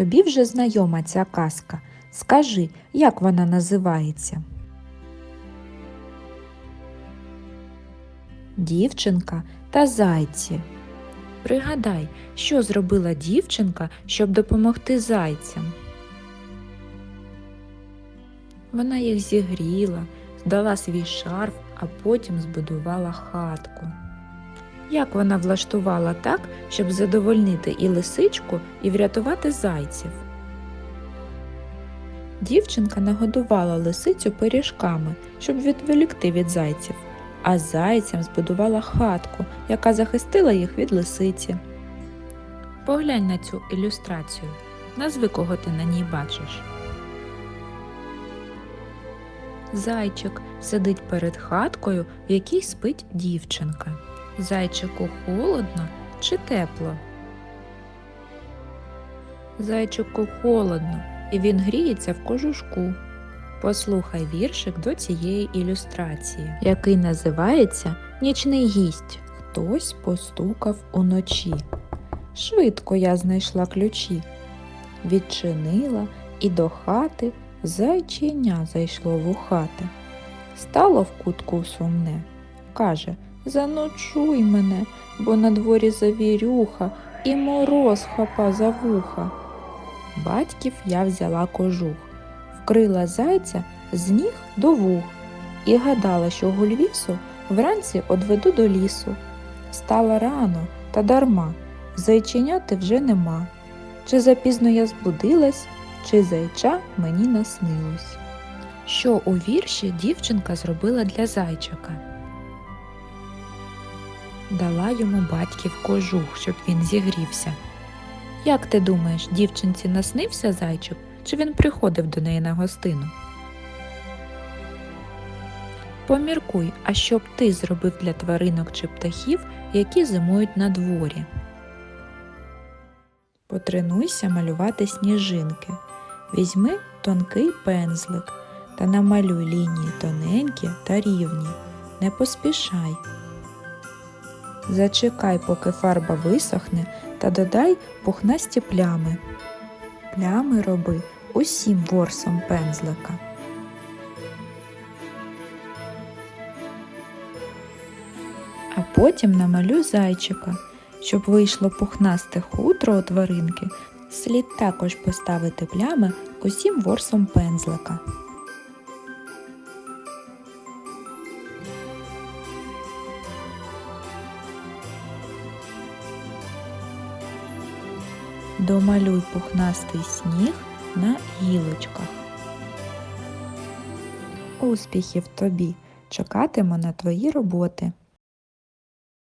Тобі вже знайома ця казка. Скажи, як вона називається? Дівчинка та зайці. Пригадай, що зробила дівчинка, щоб допомогти зайцям. Вона їх зігріла, здала свій шарф, а потім збудувала хатку. Як вона влаштувала так, щоб задовольнити і лисичку, і врятувати зайців? Дівчинка нагодувала лисицю пиріжками, щоб відволікти від зайців, а зайцям збудувала хатку, яка захистила їх від лисиці. Поглянь на цю ілюстрацію. Назви, кого ти на ній бачиш. Зайчик сидить перед хаткою, в якій спить дівчинка. Зайчику холодно чи тепло? Зайчику холодно, і він гріється в кожушку. Послухай віршик до цієї ілюстрації, який називається Нічний гість. Хтось постукав уночі. Швидко я знайшла ключі, відчинила і до хати зайченя зайшло в ухати. Стало в кутку сумне. Каже Заночуй мене, бо на дворі завірюха і мороз хапа за вуха. Батьків я взяла кожух, вкрила зайця з ніг до вух і гадала, що гульвісу вранці одведу до лісу. Стала рано та дарма, зайченяти вже нема. Чи запізно я збудилась, чи зайча мені наснилось. Що у вірші дівчинка зробила для зайчика? Дала йому батьків кожух, щоб він зігрівся. Як ти думаєш, дівчинці наснився зайчик, чи він приходив до неї на гостину? Поміркуй, а що б ти зробив для тваринок чи птахів, які зимують на дворі? Потренуйся малювати сніжинки. Візьми тонкий пензлик та намалюй лінії тоненькі та рівні. Не поспішай. Зачекай, поки фарба висохне, та додай пухнасті плями. Плями роби усім ворсом пензлика. А потім намалюй зайчика. Щоб вийшло пухнасте хутро у тваринки, слід також поставити плями усім ворсом пензлика. Домалюй пухнастий сніг на гілочках. Успіхів тобі! Чекатиму на твої роботи.